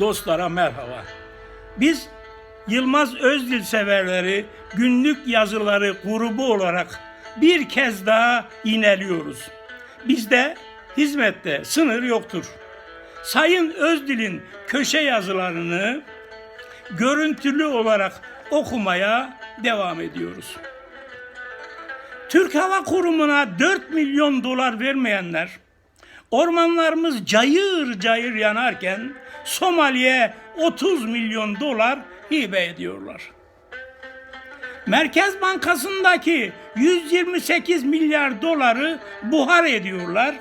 dostlara merhaba. Biz Yılmaz Özdil severleri günlük yazıları grubu olarak bir kez daha ineliyoruz. Bizde hizmette sınır yoktur. Sayın Özdil'in köşe yazılarını görüntülü olarak okumaya devam ediyoruz. Türk Hava Kurumu'na 4 milyon dolar vermeyenler, ormanlarımız cayır cayır yanarken Somali'ye 30 milyon dolar hibe ediyorlar. Merkez Bankası'ndaki 128 milyar doları buhar ediyorlar.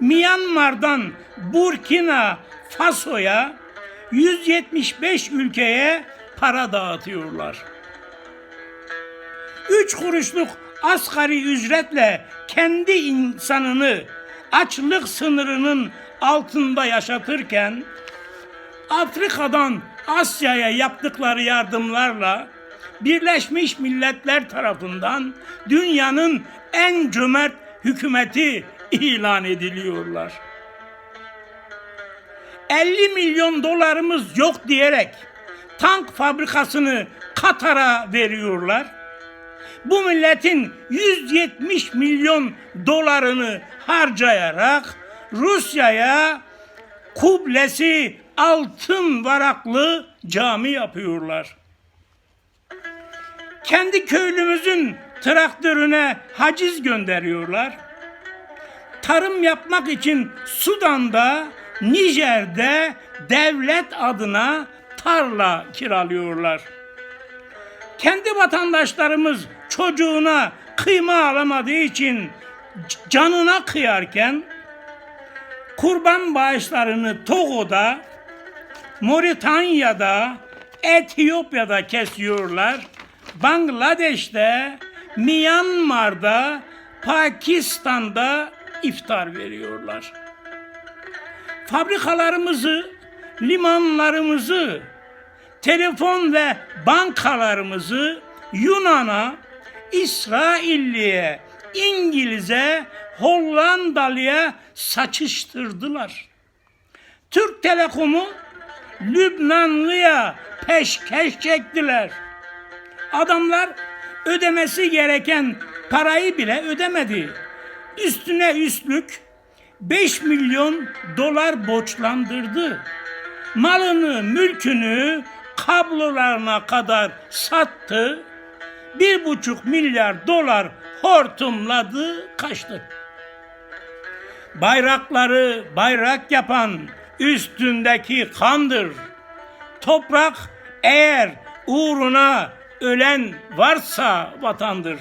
Myanmar'dan Burkina Faso'ya 175 ülkeye para dağıtıyorlar. 3 kuruşluk asgari ücretle kendi insanını açlık sınırının altında yaşatırken Afrika'dan Asya'ya yaptıkları yardımlarla Birleşmiş Milletler tarafından dünyanın en cömert hükümeti ilan ediliyorlar. 50 milyon dolarımız yok diyerek tank fabrikasını Katar'a veriyorlar. Bu milletin 170 milyon dolarını harcayarak Rusya'ya kublesi altın varaklı cami yapıyorlar. Kendi köylümüzün traktörüne haciz gönderiyorlar. Tarım yapmak için Sudan'da, Nijer'de devlet adına tarla kiralıyorlar. Kendi vatandaşlarımız çocuğuna kıyma alamadığı için canına kıyarken kurban bağışlarını Togo'da, Moritanya'da, Etiyopya'da kesiyorlar. Bangladeş'te, Myanmar'da, Pakistan'da iftar veriyorlar. Fabrikalarımızı, limanlarımızı, telefon ve bankalarımızı Yunan'a, İsrailliye, İngiliz'e, Hollandalı'ya saçıştırdılar. Türk Telekom'u Lübnanlı'ya peşkeş çektiler. Adamlar ödemesi gereken parayı bile ödemedi. Üstüne üstlük 5 milyon dolar borçlandırdı. Malını, mülkünü kablolarına kadar sattı. Bir buçuk milyar dolar hortumladı, kaçtı. Bayrakları bayrak yapan üstündeki kandır. Toprak eğer uğruna ölen varsa vatandır.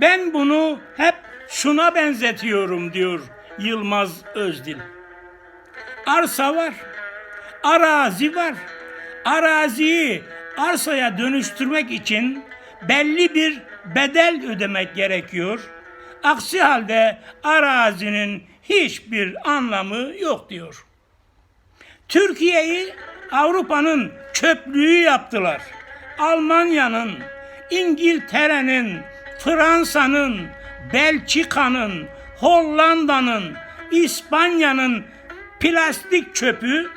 Ben bunu hep şuna benzetiyorum diyor Yılmaz Özdil. Arsa var, arazi var. Araziyi arsaya dönüştürmek için belli bir bedel ödemek gerekiyor. Aksi halde arazinin hiçbir anlamı yok diyor. Türkiye'yi Avrupa'nın çöplüğü yaptılar. Almanya'nın, İngiltere'nin, Fransa'nın, Belçika'nın, Hollanda'nın, İspanya'nın plastik çöpü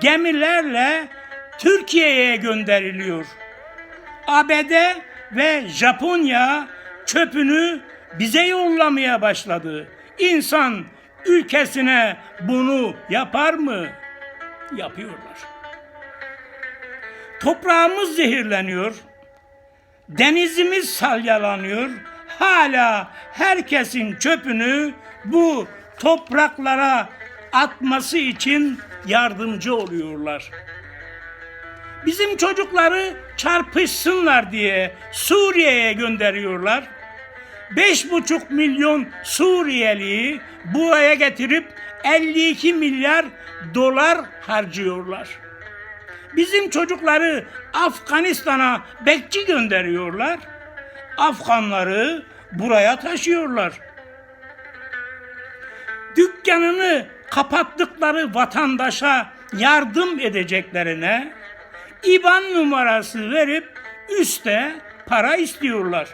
gemilerle Türkiye'ye gönderiliyor. ABD ve Japonya çöpünü bize yollamaya başladı. İnsan ülkesine bunu yapar mı? Yapıyorlar. Toprağımız zehirleniyor. Denizimiz salyalanıyor. Hala herkesin çöpünü bu topraklara atması için yardımcı oluyorlar. Bizim çocukları çarpışsınlar diye Suriye'ye gönderiyorlar. Beş buçuk milyon Suriyeliyi buraya getirip 52 milyar dolar harcıyorlar. Bizim çocukları Afganistan'a bekçi gönderiyorlar. Afganları buraya taşıyorlar. Dükkanını kapattıkları vatandaşa yardım edeceklerine IBAN numarası verip üste para istiyorlar.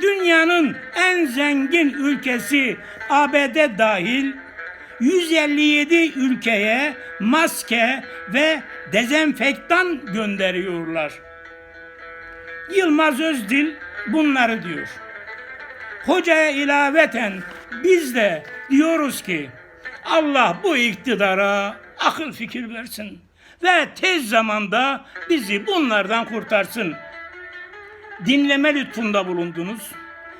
Dünyanın en zengin ülkesi ABD dahil 157 ülkeye maske ve dezenfektan gönderiyorlar. Yılmaz Özdil bunları diyor. Hocaya ilaveten biz de diyoruz ki Allah bu iktidara akıl fikir versin ve tez zamanda bizi bunlardan kurtarsın. Dinleme lütfunda bulundunuz.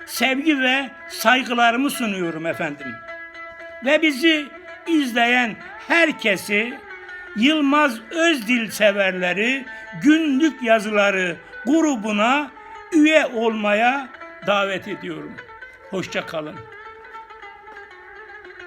Sevgi ve saygılarımı sunuyorum efendim. Ve bizi izleyen herkesi Yılmaz Özdil severleri günlük yazıları grubuna üye olmaya davet ediyorum. Hoşça kalın.